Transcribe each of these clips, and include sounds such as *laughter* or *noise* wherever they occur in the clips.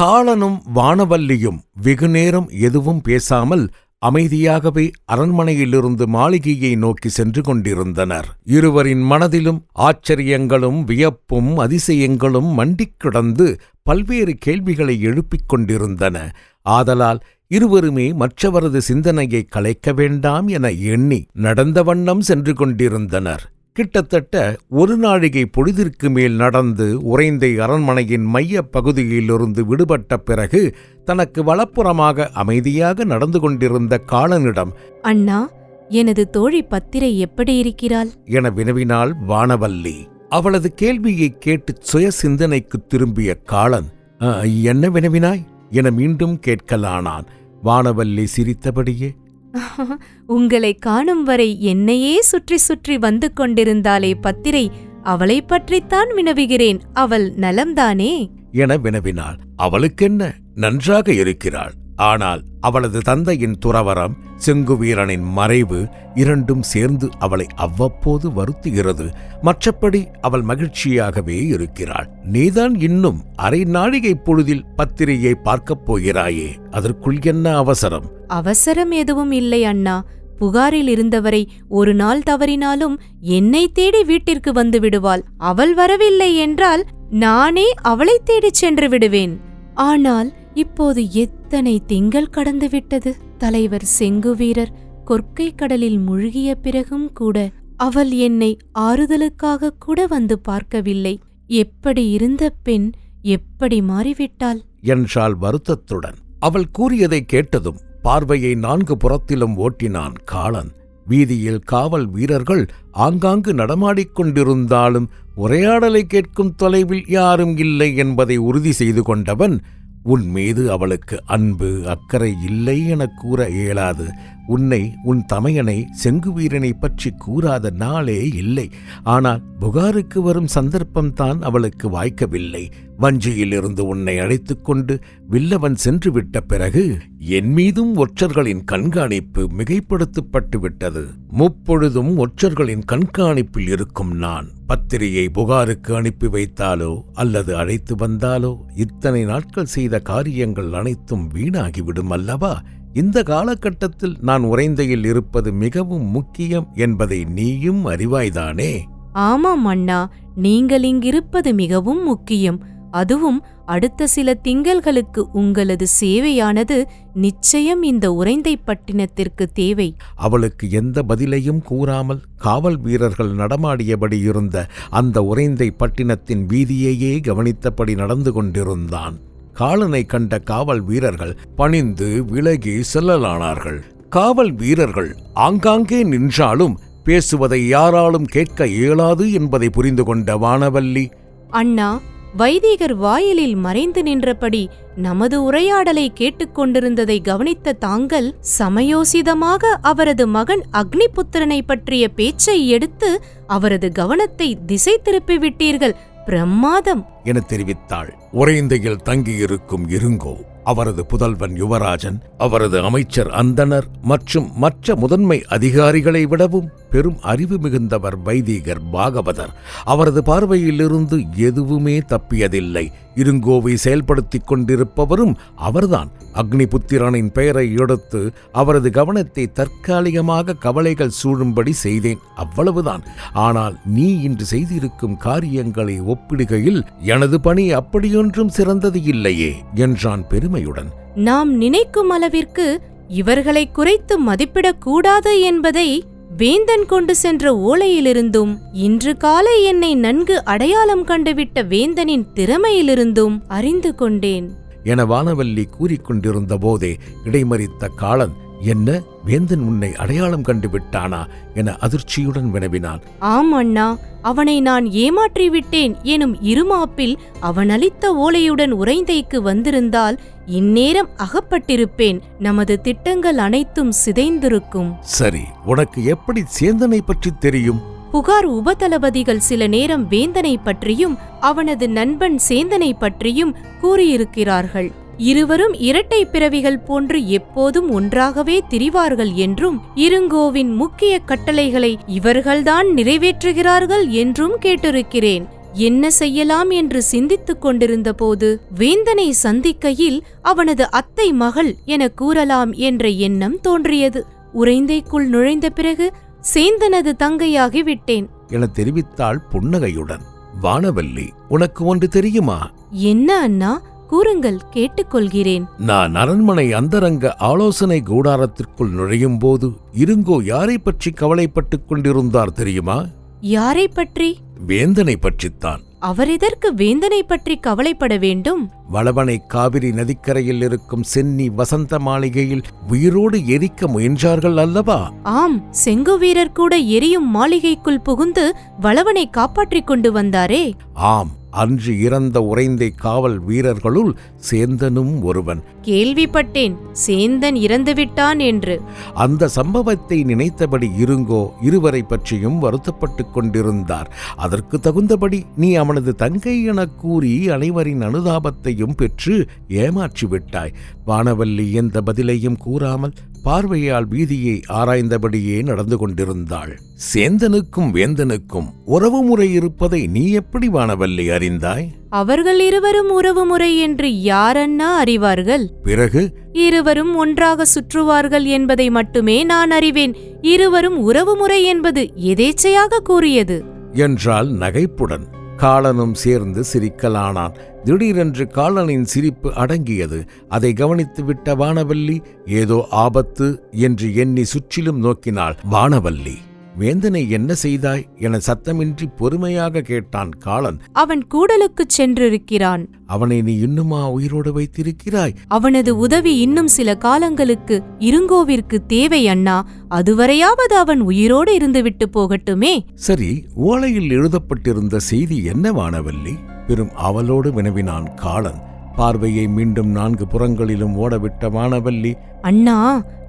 காலனும் வானவல்லியும் வெகுநேரம் எதுவும் பேசாமல் அமைதியாகவே அரண்மனையிலிருந்து மாளிகையை நோக்கி சென்று கொண்டிருந்தனர். இருவரின் மனதிலும் ஆச்சரியங்களும் வியப்பும் அதிசயங்களும் மண்டிக் கிடந்து பல்வேறு கேள்விகளை எழுப்பிக் கொண்டிருந்தன. ஆதலால் இருவருமே மற்றவரது சிந்தனையை கலைக்க வேண்டாம் என எண்ணி நடந்த வண்ணம் சென்று கொண்டிருந்தனர். கிட்டத்தட்ட ஒரு நாழிகை பொழுதிற்கு மேல் நடந்து உறைந்தை அரண்மனையின் மையப் பகுதியிலிருந்து விடுபட்ட பிறகு தனக்கு வலப்புறமாக அமைதியாக நடந்து கொண்டிருந்த காலனிடம் அண்ணா எனது தோழி பத்திரை எப்படி இருக்கிறாள்? என வினவினாள் வானவல்லி. அவளது கேள்வியைக் கேட்டு சுய சிந்தனைக்கு திரும்பிய காளன் "அ, என்ன வினவினாய்? என மீண்டும் கேட்கலானான். வானவல்லி சிரித்தபடியே *laughs* உங்களை காணும் வரை என்னையே சுற்றி சுற்றி வந்து கொண்டிருந்தாலே பத்திரை அவளைப் பற்றித்தான் வினவுகிறேன். அவள் நலம்தானே? என வினவினாள். அவளுக்கென்ன? நன்றாக இருக்கிறாள். ஆனால் அவளது தந்தையின் துறவரம் செங்குவீரனின் மறைவு இரண்டும் சேர்ந்து அவளை அவ்வப்போது வருத்துகிறது. மற்றபடி அவள் மகிழ்ச்சியாகவே இருக்கிறாள். நீதான் இன்னும் அரை நாழிகை பொழுதில் பத்திரியை பார்க்கப் போகிறாயே. அதற்குள் என்ன அவசரம்? அவசரம் எதுவும் இல்லை அண்ணா. புகாரில் இருந்தவரை ஒரு நாள் தவறினாலும் என்னை தேடி வீட்டிற்கு வந்து விடுவாள். அவள் வரவில்லை என்றால் நானே அவளைத் தேடிச் சென்று விடுவேன். ஆனால் இப்போது எத்தனை திங்கள் கடந்துவிட்டது தலைவர் தலைவர் செங்குவீரர் கொற்கை கடலில் முழுகிய பிறகும் கூட அவள் என்னை ஆறுதலுக்காக கூட வந்து பார்க்கவில்லை. எப்படி இருந்த பெண் எப்படி மாறிவிட்டாள்? என்றாள் வருத்தத்துடன். அவள் கூறியதைக் கேட்டதும் பார்வையை நான்கு புறத்திலும் ஓட்டினான் காளன் வீதியில் காவல் வீரர்கள் ஆங்காங்கு நடமாடிக்கொண்டிருந்தாலும் உரையாடலை கேட்கும் தொலைவில் யாரும் இல்லை என்பதை உறுதி செய்து கொண்டவன் உன் மீது அவளுக்கு அன்பு அக்கறை இல்லை எனக் கூற இயலாது. உன்னை உன் தமையனை செங்குவீரனை பற்றி கூறாத நாளே இல்லை. ஆனால் புகாருக்கு வரும் சந்தர்ப்பம்தான் அவளுக்கு வாய்க்கவில்லை. வஞ்சியிலிருந்து உன்னை அழைத்துக்கொண்டு வில்லவன் சென்று விட்ட பிறகு என் மீதும் ஒற்றர்களின் கண்காணிப்பு மிகைப்படுத்தப்பட்டு விட்டது முப்பொழுதும் ஒற்றர்களின் கண்காணிப்பில் இருக்கும் நான் பத்திரியை புகாருக்கு அனுப்பி வைத்தாலோ அல்லது அழைத்து வந்தாலோ இத்தனை நாட்கள் செய்த காரியங்கள் அனைத்தும் வீணாகிவிடும் அல்லவா? இந்த காலகட்டத்தில் நான் உறைந்தையில் இருப்பது மிகவும் முக்கியம் என்பதை நீயும் அறிவாய்தானே? ஆமாம் அண்ணா நீங்கள் இங்கிருப்பது மிகவும் முக்கியம். அதுவும் அடுத்த சில திங்கள்களுக்கு உங்களது சேவையானது நிச்சயம் இந்த உறைந்தை பட்டினத்திற்கு தேவை. அவளுக்கு எந்த பதிலையும் கூறாமல் காவல் வீரர்கள் நடமாடியபடி இருந்த அந்த உறைந்தை பட்டினத்தின் வீதியையே கவனித்தபடி நடந்து கொண்டிருந்தான். காலனை கண்ட காவல் வீரர்கள் பணிந்து விலகி செல்லலானார்கள். காவல் வீரர்கள் ஆங்காங்கே நின்றாலும் பேசுவதை யாராலும் கேட்க இயலாது என்பதை புரிந்து கொண்ட வானவல்லி அண்ணா வைதிகர் வாயிலில் மறைந்து நின்றபடி நமது உரையாடலை கேட்டுக்கொண்டிருந்ததை கவனித்த தாங்கள் சமயோசிதமாக அவரது மகன் அக்னிபுத்திரனை பற்றிய பேச்சை எடுத்து அவரது கவனத்தை திசை திருப்பிவிட்டீர்கள் பிரமாதம். என தெரிவித்தாள். உறைந்தையில் தங்கியிருக்கும் இருங்கோ அவரது புதல்வன் யுவராஜன் அவரது அமைச்சர் அந்தனர் மற்றும் மற்ற முதன்மை அதிகாரிகளை விடவும் பெரும் அறிவு மிகுந்தவர் வைதிகர் பாகவதர். அவரது பார்வையிலிருந்து எதுவுமே தப்பியதில்லை. இருங்கோவை செயல்படுத்திக் கொண்டிருப்பவரும் அவர்தான். அக்னிபுத்திரனின் பெயரை எடுத்து அவரது கவனத்தை தற்காலிகமாக கவலைகள் சூழும்படி செய்தேன். அவ்வளவுதான். ஆனால் நீ இன்று செய்திருக்கும் காரியங்களை ஒப்பிடுகையில் எனது பணி அப்படியொன்றும் சிறந்தது இல்லையே என்றான் பெருமையுடன். நாம் நினைக்கும் அளவிற்கு இவர்களை குறைத்து மதிப்பிடக்கூடாது என்பதை வேந்தன் கொண்டு சென்ற ஓலையிலிருந்தும் இன்று காலை என்னை நன்கு அடையாளம் கண்டுவிட்ட வேந்தனின் திறமையிலிருந்தும் அறிந்து கொண்டேன். என வானவல்லி கூறிக்கொண்டிருந்த போதே இடைமறித்த காலன் என்ன? வேந்தன் உன்னை அடையாளம் கண்டு விட்டானா என அதிர்ச்சியுடன் வினவினான். ஆம் அண்ணா. அவனை நான் ஏமாற்றி விட்டேன் எனும் இருமாப்பில் அவன் அளித்த ஓலையுடன் உறைந்தைக்கு வந்திருந்தால் இந்நேரம் அகப்பட்டிருப்பேன். நமது திட்டங்கள் அனைத்தும் சிதைந்திருக்கும். சரி உனக்கு எப்படி சேந்தனை பற்றி தெரியும்? புகார் உபதளபதிகள் சில நேரம் வேந்தனை பற்றியும் அவனது நண்பன் சேந்தனை பற்றியும் கூறியிருக்கிறார்கள். இருவரும் இரட்டை பிறவிகள் போன்று எப்போதும் ஒன்றாகவே திரிவார்கள் என்றும் இருங்கோவின் முக்கிய கட்டளைகளை இவர்கள்தான் நிறைவேற்றுகிறார்கள் என்றும் கேட்டிருக்கிறேன். என்ன செய்யலாம் என்று சிந்தித்துக் கொண்டிருந்தபோது வேந்தனை சந்திக்கையில் அவனது அத்தை மகள் என கூறலாம் என்ற எண்ணம் தோன்றியது. உறைந்தைக்குள் நுழைந்த பிறகு சேந்தனது தங்கையாகி விட்டேன். என தெரிவித்தாள் புன்னகையுடன். வானவல்லி உனக்கு ஒன்று தெரியுமா? என்ன அண்ணா? கூறுங்கள் கேட்டுக்கொள்கிறேன். நான் அரண்மனை அந்தரங்க ஆலோசனை கூடாரத்திற்குள் நுழையும் போது இருங்கோ யாரை பற்றி கவலைப்பட்டுக் கொண்டிருந்தார் தெரியுமா? யாரை பற்றி? வேந்தனை பற்றித்தான். அவர் எதற்கு வேந்தனை பற்றி கவலைப்பட வேண்டும்? வளவனை காவிரி நதிக்கரையில் இருக்கும் சென்னி வசந்த மாளிகையில் உயிரோடு எரிக்க முயன்றார்கள் அல்லவா? ஆம் செங்கு வீரர் கூட எரியும் மாளிகைக்குள் புகுந்து வளவனை காப்பாற்றிக் கொண்டு வந்தாரே. ஆம் அன்று இறந்த உறைந்தை காவல் வீரர்களுள் சேந்தனும் ஒருவன். கேள்விப்பட்டேன் சேந்தன் இறந்துவிட்டான் என்று. அந்த சம்பவத்தை நினைத்தபடி இருங்கோ இருவரை பற்றியும் வருத்தப்பட்டுக் கொண்டிருந்தார். அதற்கு தகுந்தபடி நீ அவனது தங்கை எனக் கூறி அனைவரின் அனுதாபத்தையும் பெற்று ஏமாற்றி விட்டாய் வானவல்லி எந்த பதிலையும் கூறாமல் பார்வையால் வீதியை ஆராய்ந்தபடியே நடந்து கொண்டிருந்தாள். சேந்தனுக்கும் வேந்தனுக்கும் உறவு முறை இருப்பதை நீ எப்படி வானவல்லி அறிந்தாய்? அவர்கள் இருவரும் உறவுமுறை என்று யாரன்னா அறிவார்கள்? பிறகு? இருவரும் ஒன்றாக சுற்றுவார்கள் என்பதை மட்டுமே நான் அறிவேன். இருவரும் உறவுமுறை என்பது எதேச்சையாக கூறியது? என்றால் நகைப்புடன். காலனும் சேர்ந்து சிரிக்கலானான். திடீரென்று காலனின் சிரிப்பு அடங்கியது. அதை கவனித்து விட்ட வானவல்லி ஏதோ ஆபத்து என்று எண்ணி சுற்றிலும் நோக்கினாள் வானவல்லி. வேந்தனை என்ன செய்தாய்? என சத்தமின்றி பொறுமையாக கேட்டான் காலன். அவன் கூடலுக்குச் சென்றிருக்கிறான். அவனை நீ இன்னுமா உயிரோடு வைத்திருக்கிறாய்? அவனது உதவி இன்னும் சில காலங்களுக்கு இருங்கோவிற்கு தேவை அண்ணா. அதுவரையாவது அவன் உயிரோடு இருந்துவிட்டு போகட்டுமே. சரி ஓலையில் எழுதப்பட்டிருந்த செய்தி என்ன வானவல்லி பெரும் அவலோடு வினவினான் காலன். பார்வையை மீண்டும் நான்கு புறங்களிலும் ஓடவிட்ட வானவல்லி அண்ணா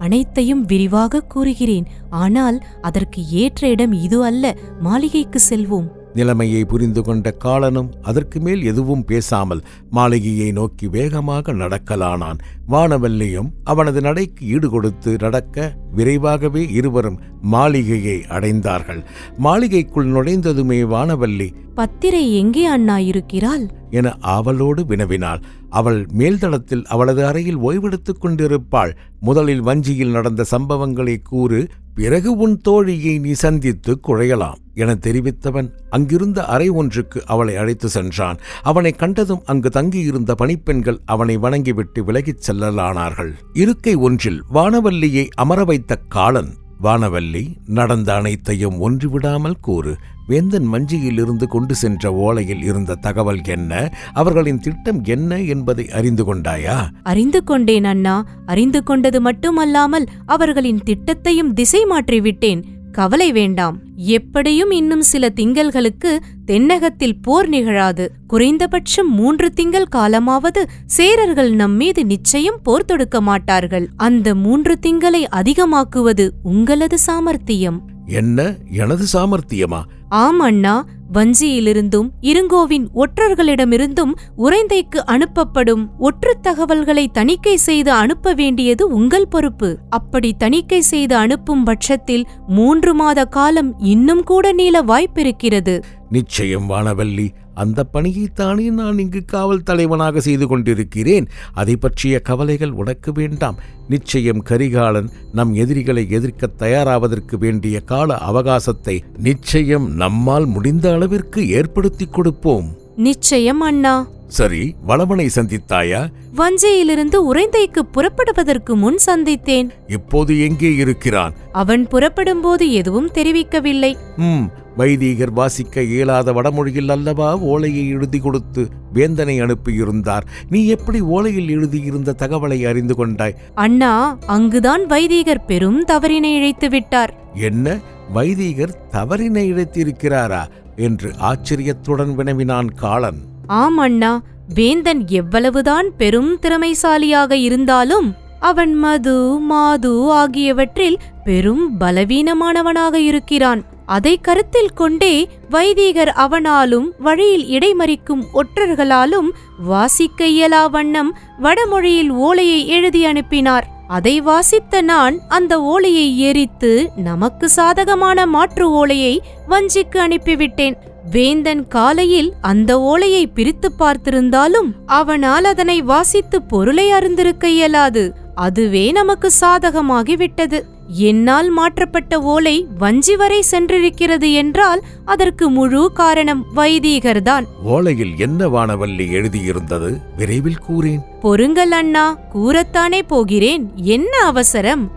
அனைத்தையும் விரிவாக கூறுகிறேன். ஆனால் அதற்கு ஏற்ற இடம் இது அல்ல. மாளிகைக்கு செல்வோம். நிலைமையை புரிந்து கொண்ட காலனும் அதற்கு மேல் எதுவும் பேசாமல் மாளிகையை நோக்கி வேகமாக நடக்கலானான். வானவல்லியும் அவனது நடைக்கு ஈடுகொடுத்து நடக்க விரைவாகவே இருவரும் மாளிகையை அடைந்தார்கள். மாளிகைக்குள் நுழைந்ததுமே வானவல்லி பத்திரை எங்கே அண்ணா இருக்கிறாள்? என ஆவலோடு வினவினாள். அவள் மேல்தளத்தில் அவளது அறையில் ஓய்வெடுத்துக் கொண்டிருப்பாள். முதலில் வஞ்சியில் நடந்த சம்பவங்களை கூறு பிறகு உன் தோழியை நீ சந்தித்து குழையலாம் என தெரிவித்தவன் அங்கிருந்த அறை ஒன்றுக்கு அவளை அழைத்து சென்றான். அவனை கண்டதும் அங்கு தங்கியிருந்த பணிப்பெண்கள் அவனை வணங்கிவிட்டு விலகிச் செல்லலானார்கள். இருக்கை ஒன்றில் வானவல்லியை அமர வைத்த காலன் வானவல்லி நடந்த அனைத்தையும் ஒன்றுவிடாமல் கூறு வேந்தன் மஞ்சியிலிருந்து கொண்டு சென்ற ஓலையில் இருந்த தகவல் என்ன? அவர்களின் திட்டம் என்ன என்பதை அறிந்து கொண்டாயா? அறிந்து கொண்டேன் அண்ணா. அறிந்து கொண்டது மட்டுமல்லாமல் அவர்களின் திட்டத்தையும் திசை மாற்றிவிட்டேன். கவலை வேண்டாம். எப்படியும் இன்னும் சில திங்கள்களுக்கு தென்னகத்தில் போர் நிகழாது. குறைந்தபட்சம் மூன்று திங்கள் காலமாவது சேரர்கள் நம்மீது நிச்சயம் போர் தொடுக்க மாட்டார்கள். அந்த மூன்று திங்களை அதிகமாக்குவது உங்களது சாமர்த்தியம். என்ன? எனது சாமர்த்தியமா? ஆம் அண்ணா வஞ்சியிலிருந்தும் இருங்கோவின் ஒற்றர்களிடமிருந்தும் உறைந்தைக்கு அனுப்பப்படும் ஒற்றுத் தகவல்களை தணிக்கை செய்து அனுப்ப வேண்டியது உங்கள் பொறுப்பு. அப்படி தணிக்கை செய்து அனுப்பும் பட்சத்தில் மூன்று மாத காலம் இன்னும் கூட நீள வாய்ப்பிருக்கிறது. நிச்சயம் வானவல்லி அந்த பணியைத்தானே நான் இங்கு காவல் தலைவனாக செய்து கொண்டிருக்கிறேன். அதை பற்றிய கவலைகள் உனக்கு வேண்டாம். நிச்சயம் கரிகாலன் நம் எதிரிகளை எதிர்க்க தயாராவதற்கு வேண்டிய கால அவகாசத்தை நிச்சயம் நம்மால் முடிந்த அளவிற்கு ஏற்படுத்திக் கொடுப்போம். நிச்சயம் அண்ணா. சரி வளவனை சந்தித்தாயா? வஞ்சியிலிருந்து உறைந்தைக்கு புறப்படுவதற்கு முன் சந்தித்தேன். இப்போது எங்கே இருக்கிறான்? அவன் புறப்படும்போது எதுவும் தெரிவிக்கவில்லை. ம் வைதீகர் வாசிக்க இயலாத வடமொழியில் அல்லவா ஓலையை எழுதி கொடுத்து வேந்தனை அனுப்பியிருந்தார்? நீ எப்படி ஓலையில் எழுதியிருந்த தகவலை அறிந்து கொண்டாய்? அண்ணா அங்குதான் வைதீகர் பெரும் தவறினை இழைத்து விட்டார். என்ன? வைதீகர் தவறினை இழைத்திருக்கிறாரா? என்று ஆச்சரியத்துடன் வினவினான் காளன் ஆம் அண்ணா வேந்தன் எவ்வளவுதான் பெரும் திறமைசாலியாக இருந்தாலும் அவன் மது மாது ஆகியவற்றில் பெரும் பலவீனமானவனாக இருக்கிறான். அதை கருத்தில் கொண்டே வைதீகர் அவனாலும் வழியில் இடைமறிக்கும் ஒற்றர்களாலும் வாசிக்க இயலா வண்ணம் வடமொழியில் ஓலையை எழுதி அனுப்பினார். அதை வாசித்த நான் அந்த ஓலையை எரித்து நமக்கு சாதகமான மாற்று ஓலையை வஞ்சிக்கு அனுப்பிவிட்டேன். வேந்தன் காலையில் அந்த ஓலையை பிரித்துப் பார்த்திருந்தாலும் அவனால் அதனை வாசித்து பொருளை அறிந்திருக்க இயலாது. அதுவே நமக்கு சாதகமாகிவிட்டது. என்னால் மாற்றப்பட்ட ஓலை வஞ்சி வரை சென்றிருக்கிறது என்றால் அதற்கு முழு காரணம் வைதீகர்தான் ஓலையில் என்ன வானவல்லி எழுதியிருந்தது? விரைவில் கூறேன். பொறுங்கள் அண்ணா கூறத்தானே போகிறேன். என்ன அவசரம்?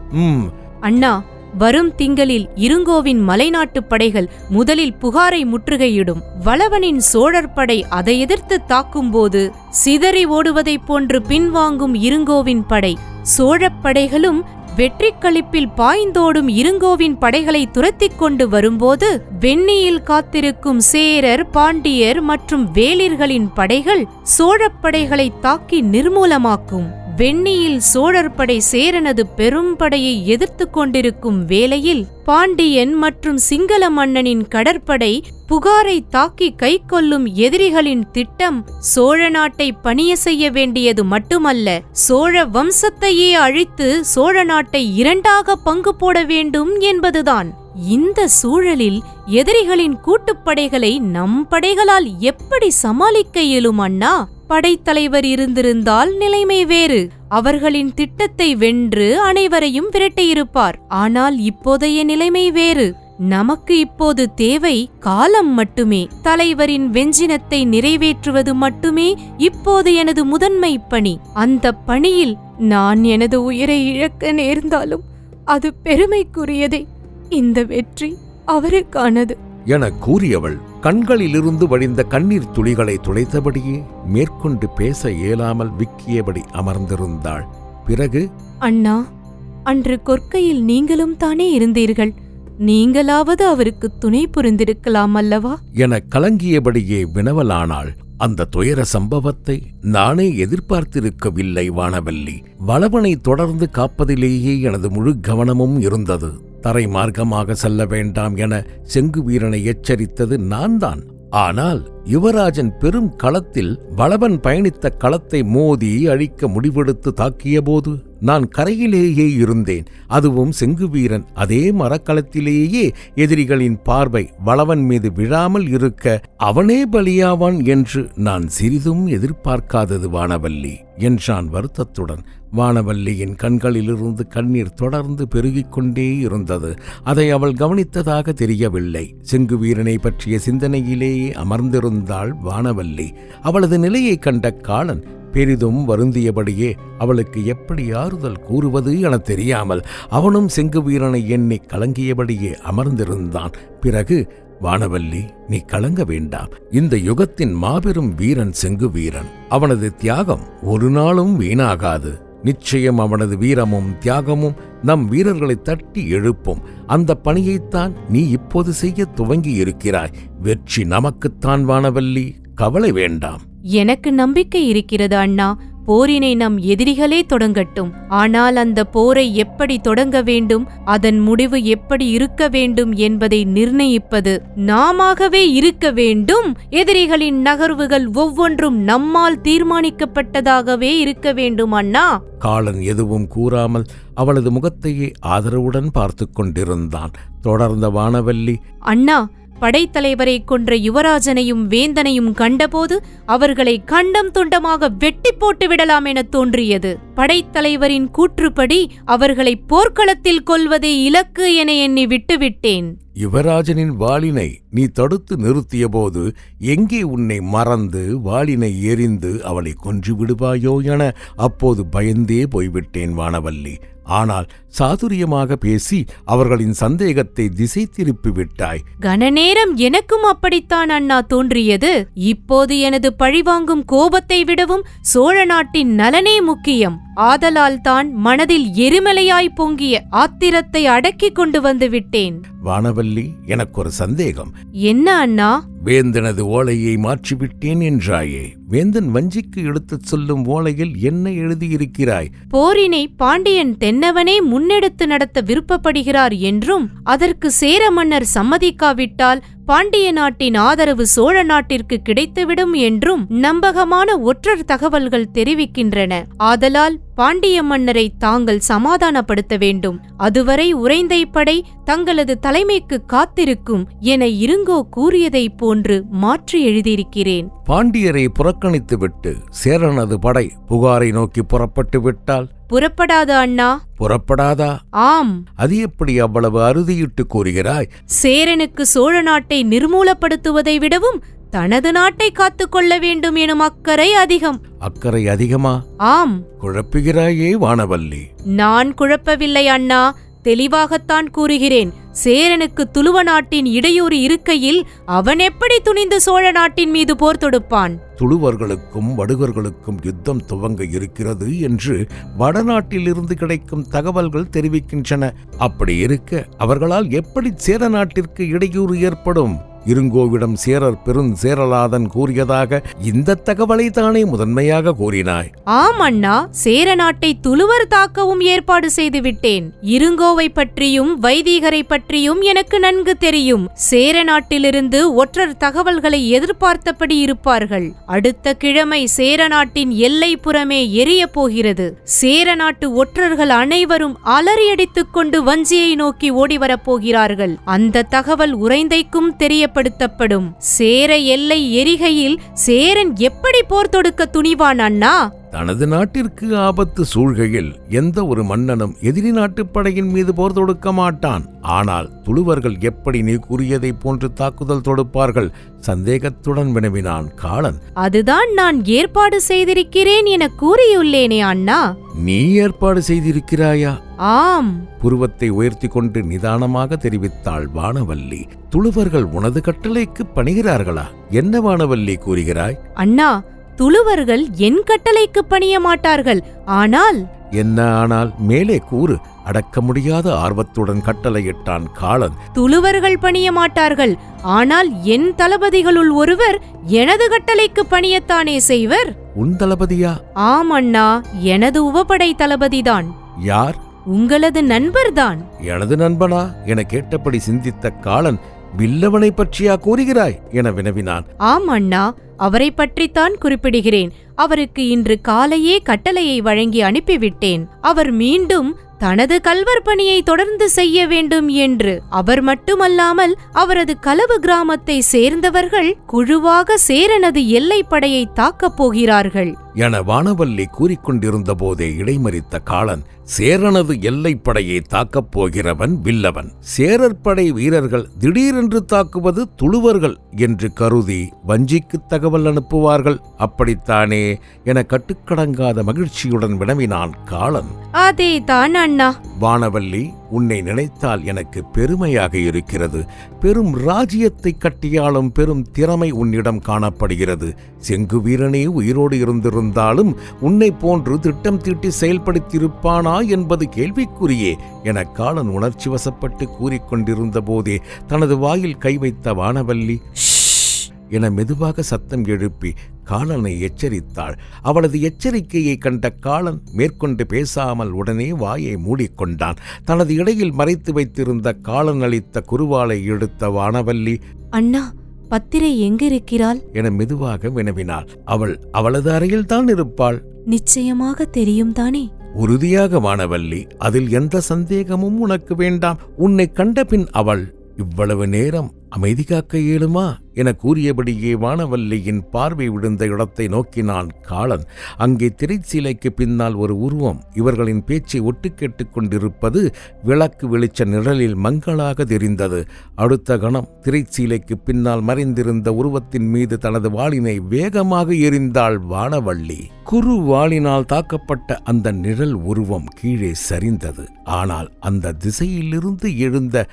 அண்ணா வரும் திங்களில் இருங்கோவின் மலைநாட்டுப் படைகள் முதலில் புகாரை முற்றுகையிடும். வளவனின் சோழர் படை அதை எதிர்த்து தாக்கும்போது சிதறி ஓடுவதைப் போன்று பின்வாங்கும் இருங்கோவின் படை. சோழப் படைகளும் வெற்றி களிப்பில் பாய்ந்தோடும் இருங்கோவின் படைகளை துரத்திக் கொண்டு வரும்போது வெண்ணியில் காத்திருக்கும் சேரர் பாண்டியர் மற்றும் வேளிர்களின் படைகள் சோழப் படைகளை தாக்கி நிர்மூலமாக்கும். வெண்ணியில் சோழர் படை சேரனது பெரும்படையை எதிர்த்து கொண்டிருக்கும் வேளையில் பாண்டியன் மற்றும் சிங்கள மன்னனின் கடற்படை புகாரை தாக்கி கைக்கொள்ளும் எதிரிகளின் திட்டம் சோழ நாட்டை பணிய செய்ய வேண்டியது மட்டுமல்ல சோழ வம்சத்தையே அழித்து சோழ நாட்டை இரண்டாக பங்கு போட வேண்டும் என்பதுதான். இந்த சூழலில் எதிரிகளின் கூட்டுப்படைகளை நம் படைகளால் எப்படி சமாளிக்க இயலும் அண்ணா? படைத்தலைவர் இருந்திருந்தால் நிலைமை வேறு. அவர்களின் திட்டத்தை வென்று அனைவரையும் விரட்டியிருப்பார். ஆனால் இப்போதைய நிலைமை வேறு. நமக்கு இப்போது தேவை காலம் மட்டுமே. தலைவரின் வெஞ்சினத்தை நிறைவேற்றுவது மட்டுமே இப்போது எனது முதன்மை பணி. அந்த பணியில் நான் எனது உயிரை இழக்க நேர்ந்தாலும் அது பெருமைக்குரியதே. இந்த வெற்றி அவருக்கானது என கூறியவள் கண்களிலிருந்து வழிந்த கண்ணீர் துளிகளை துடைத்தபடியே மேற்கொண்டு பேச இயலாமல் விக்கியபடி அமர்ந்திருந்தாள். பிறகு அண்ணா அன்று கொற்கையில் நீங்களும் தானே இருந்தீர்கள். நீங்களாவது அவருக்கு துணை புரிந்திருக்கலாம் அல்லவா? என கலங்கியபடியே வினவலானாள். அந்த துயர சம்பவத்தை நானே எதிர்பார்த்திருக்கவில்லை வானவல்லி. வளவனை தொடர்ந்து காப்பதிலேயே எனது முழு கவனமும் இருந்தது. தரை மார்க்கமாக செல்ல வேண்டாம் என செங்கு வீரனை எச்சரித்தது நான்தான். ஆனால் யுவராஜன் பெரும் களத்தில் வளவன் பயணித்த களத்தை மோதி அழிக்க முடிவெடுத்து தாக்கியபோது நான் கரையிலேயே இருந்தேன். அதுவும் செங்குவீரன் அதே மரக்களத்திலேயே எதிரிகளின் பார்வை வளவன் மீது விழாமல் இருக்க அவனே பலியாவான் என்று நான் சிறிதும் எதிர்பார்க்காதது வானவல்லி என்றான் வருத்தத்துடன். வானவல்லியின் கண்களிலிருந்து கண்ணீர் தொடர்ந்து பெருகிக் கொண்டே இருந்தது. அதை அவள் கவனித்ததாக தெரியவில்லை. செங்குவீரனை பற்றிய சிந்தனையிலேயே அமர்ந்திருந்தாள் வானவல்லி. அவளது நிலையை கண்ட காலன் பெரிதும் வருந்தியபடியே அவளுக்கு எப்படி ஆறுதல் கூறுவது என தெரியாமல் அவனும் செங்குவீரனை எண்ணி கலங்கியபடியே அமர்ந்திருந்தான். பிறகு வானவல்லி நீ கலங்க வேண்டாம். இந்த யுகத்தின் மாபெரும் வீரன் செங்கு வீரன். அவனது தியாகம் ஒரு நாளும் வீணாகாது. நிச்சயம் அவனது வீரமும் தியாகமும் நம் வீரர்களை தட்டி எழுப்பும். அந்த பணியைத்தான் நீ இப்போது செய்ய துவங்கி இருக்கிறாய் வெற்றி நமக்குத்தான் வானவல்லி. கவலை வேண்டாம். எனக்கு நம்பிக்கை இருக்கிறது அண்ணா. போரினை நம் எதிரிகளே தொடங்கட்டும். ஆனால் அந்த போரை எப்படி தொடங்க வேண்டும் அதன் முடிவு எப்படி இருக்க வேண்டும் என்பதை நிர்ணயிப்பது நாமாகவே இருக்க வேண்டும். எதிரிகளின் நகர்வுகள் ஒவ்வொன்றும் நம்மால் தீர்மானிக்கப்பட்டதாகவே இருக்க வேண்டும் அண்ணா. காலன் எதுவும் கூறாமல் அவளது முகத்தையே ஆதரவுடன் பார்த்து கொண்டிருந்தான். தொடர்ந்த வானவல்லி. அண்ணா படைத்தலைவரை கொன்ற யுவராஜனையும் வேந்தனையும் கண்டபோது அவர்களை கண்டம் துண்டமாக வெட்டி போட்டு விடலாம் என தோன்றியது. படைத்தலைவரின் கூற்றுப்படி அவர்களை போர்க்களத்தில் கொல்வதே இலக்கு என எண்ணி விட்டுவிட்டேன். யுவராஜனின் வாளினை நீ தடுத்து நிறுத்தியபோது எங்கே உன்னை மறந்து வாளினை எறிந்து அவளை கொன்று விடுவாயோ என அப்போது பயந்தே போய்விட்டேன் வானவல்லி. ஆனால் சாதுரியமாக பேசி அவர்களின் சந்தேகத்தை திசை திருப்பி விட்டாய் கனநேரம் எனக்கும் அப்படித்தான் அண்ணா தோன்றியது. இப்போது எனது பழிவாங்கும் கோபத்தை விடவும் சோழ நாட்டின் நலனே முக்கியம். ஆதலால் தான் மனதில் எரிமலையாய் பொங்கிய ஆத்திரத்தை அடக்கிக் கொண்டு வந்து விட்டேன். வானவல்லி எனக்கு ஒரு சந்தேகம். என்ன அண்ணா? வேந்தனது ஓலையை மாற்றிவிட்டேன் என்றாயே. வேந்தன் வஞ்சிக்கு எடுத்துச் சொல்லும் ஓலையில் என்ன எழுதியிருக்கிறாய்? போரினை பாண்டியன் தென்னவனே முன்னெடுத்து நடத்த விருப்பப்படுகிறார் என்றும் அதற்கு சேர மன்னர் சம்மதிக்காவிட்டால் பாண்டிய நாட்டின் ஆதரவு சோழ நாட்டிற்கு கிடைத்துவிடும் என்றும் நம்பகமான ஒற்றர் தகவல்கள் தெரிவிக்கின்றன. ஆதலால் பாண்டிய மன்னரை தாங்கள் சமாதானப்படுத்த வேண்டும். அதுவரை உறைந்தை படை தங்களது தலைமைக்கு காத்திருக்கும் என இருங்கோ கூறியதைப் போன்று மாற்றி எழுதியிருக்கிறேன். பாண்டியரை புறக்கணித்துவிட்டு சேரனது படை புகாரை நோக்கி புறப்பட்டு விட்டால் புறப்படாத அண்ணா? புறப்படாதா? ஆம். அது எப்படி அவ்வளவு அறுதியிட்டு கூறுகிறாய்? சேரனுக்கு சோழ நாட்டை நிர்மூலப்படுத்துவதை விடவும் தனது நாட்டை காத்துக்கொள்ள வேண்டும் எனும் அக்கறை அதிகம். அக்கறை அதிகமா? ஆம். குழப்புகிறாயே வானவல்லி. நான் குழப்பவில்லை அண்ணா. தெளிவாகத்தான் கூறுகிறேன். சேரனுக்கு துளுவ நாட்டின் இடையூறு இருக்கையில் அவன் எப்படி துணிந்து சோழ நாட்டின் மீது போர் தொடுப்பான்? துளுவர்களுக்கும் வடுகர்களுக்கும் யுத்தம் துவங்க இருக்கிறது என்று வடநாட்டிலிருந்து கிடைக்கும் தகவல்கள் தெரிவிக்கின்றன. அப்படி இருக்க அவர்களால் எப்படி சேர நாட்டிற்கு இடையூறு ஏற்படும்? இருங்கோவிடம் சேரர் பெருஞ்சேரலாதன் கூறியதாக இந்த தகவலை தானே முதன்மையாக கூறினாய்? ஆம் அண்ணா சேர நாட்டை துளுவர் தாக்கவும் ஏற்பாடு செய்து விட்டேன். இருங்கோவை பற்றியும் வைதீகரை பற்றியும் எனக்கு நன்கு தெரியும். சேர நாட்டிலிருந்து ஒற்றர் தகவல்களை எதிர்பார்த்தபடி இருப்பார்கள். அடுத்த கிழமை சேர நாட்டின் எல்லை புறமே எரியப் போகிறது. சேர நாட்டு ஒற்றர்கள் அனைவரும் அலறியடித்துக் கொண்டு வஞ்சியை நோக்கி ஓடி வரப்போகிறார்கள் அந்த தகவல் உறைந்தைக்கும் தெரிய தெரியப்படுத்தப்படும் சேர எல்லை எரிகையில் சேரன் எப்படி போர் தொடுக்க துணிவான் அண்ணா? தனது நாட்டிற்கு ஆபத்து சூழ்கையில் எந்த ஒரு மன்னனும் எதிரி நாட்டுப் படையின் மீது போர் தொடுக்க மாட்டான். ஆனால் துளுவர்கள் எப்படி நீ கூறியதைப் போன்று தாக்குதல் தொடுப்பார்கள்? சந்தேகத்துடன் வினவினான் காளன் அதுதான் நான் ஏற்பாடு செய்திருக்கிறேன் என கூறியுள்ளேனே அண்ணா. நீ ஏற்பாடு செய்திருக்கிறாயா? ஆம். புருவத்தை உயர்த்தி கொண்டு நிதானமாக தெரிவித்தாள் வானவல்லி. துளுவர்கள் உனது கட்டளைக்கு பணிகிறார்களா? என்ன வானவல்லி கூறுகிறாய்? அண்ணா துளுவர்கள் என் கட்டளைக்கு பணிய மாட்டார்கள். ஆனால் என்ன ஆனால் மேலே கூறு அடக்க முடியாத ஆர்வத்துடன் கட்டளையிட்டான் காளன் துளுவர்கள் பணிய மாட்டார்கள். ஆனால் என் தளபதிகளுள் ஒருவர் எனது கட்டளைக்கு பணியத்தானே செய்வர்? உன் தளபதியா? ஆம் அண்ணா எனது உபபடை தளபதிதான். யார்? உங்களது நண்பர்தான். எனது நண்பனா? என கேட்டபடி சிந்தித்த காளன் வில்லவனை பற்றியா கூறுகிறாய்? என வினவினான். ஆம் அண்ணா அவரை பற்றித்தான் குறிப்பிடுகிறேன். அவருக்கு இன்று காலையே கட்டளையை வழங்கி அனுப்பிவிட்டேன். அவர் மீண்டும் தனது கல்வர் பணியை தொடர்ந்து செய்ய வேண்டும் என்று அவர் மட்டுமல்லாமல் அவரது களவு கிராமத்தை சேர்ந்தவர்கள் குழுவாக சேரனது எல்லைப் படையை தாக்கப் போகிறார்கள். என வானவல்லி கூறிக்கொண்டிருந்த போதே இடைமறித்த காளன் சேரனது எல்லைப் படையை தாக்கப் போகிறவன் வில்லவன். சேரர் படை வீரர்கள் திடீரென்று தாக்குவது துளுவர்கள் என்று கருதி வஞ்சிக்கு தகவல் அனுப்புவார்கள். அப்படித்தானே என கட்டுக்கடங்காத மகிழ்ச்சியுடன் வினவினான் காளன் அதே தான் அண்ணா? வானவல்லி உன்னை நினைத்தால் எனக்கு பெருமையாக இருக்கிறது. பெரும் ராஜ்யத்தை கட்டியாளும் பெரும் திறமை உன்னிடம் காணப்படுகிறது. செங்கு வீரனே உயிரோடு இருந்திருந்தாலும் உன்னை போன்று திட்டம் தீட்டி செயல்படுத்தியிருப்பானா என்பது கேள்விக்குறியே என காலன் உணர்ச்சி வசப்பட்டு கூறிக்கொண்டிருந்த போதே தனது வாயில் கை வைத்த வானவல்லி என மெதுவாக சத்தம் எழுப்பி காலனை எச்சரித்தாள். அவளது எச்சரிக்கையை கண்ட காலன் மேற்கொண்டு பேசாமல் உடனே வாயை மூடிக்கொண்டான். தனது இடையில் மறைத்து வைத்திருந்த காலன் அளித்த குருவாலை எடுத்த வானவல்லி அண்ணா பத்திரை எங்கிருக்கிறாள்? என மெதுவாக வினவினாள். அவள் அவளது அறையில்தான் இருப்பாள். நிச்சயமாக தெரியும் தானே? உறுதியாக வானவல்லி அதில் எந்த சந்தேகமும் உனக்கு வேண்டாம். உன்னை கண்டபின் அவள் இவ்வளவு நேரம் அமைதி காக்க இயலுமா? என கூறியபடியே வானவல்லியின் பார்வை விழுந்த இடத்தை நோக்கினான் காளன். அங்கே திரைச்சீலைக்கு பின்னால் ஒரு உருவம். இவர்களின் பேச்சை ஒட்டு கேட்டுக்கொண்டிருப்பது விளக்கு வெளிச்ச நிழலில் மங்களாக தெரிந்தது. அடுத்த கணம் திரைச்சீலைக்கு பின்னால் மறைந்திருந்த உருவத்தின் மீது தனது வாளினை வேகமாக எரிந்தாள் வானவள்ளி குறு வாளினால் தாக்கப்பட்ட அந்த நிழல் உருவம் கீழே சரிந்தது. ஆனால் அந்த திசையிலிருந்து எழுந்த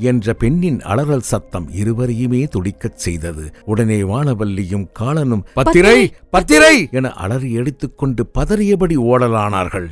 என்ற பெண்ணின் அலறல் சத்தம் இருவரையுமே துடிக்கச் செய்தது. உடனே வானவல்லியும் காலனும் பத்திரை பத்திரை என அலறி எடுத்துக்கொண்டு பதறியபடி ஓடலானார்கள்.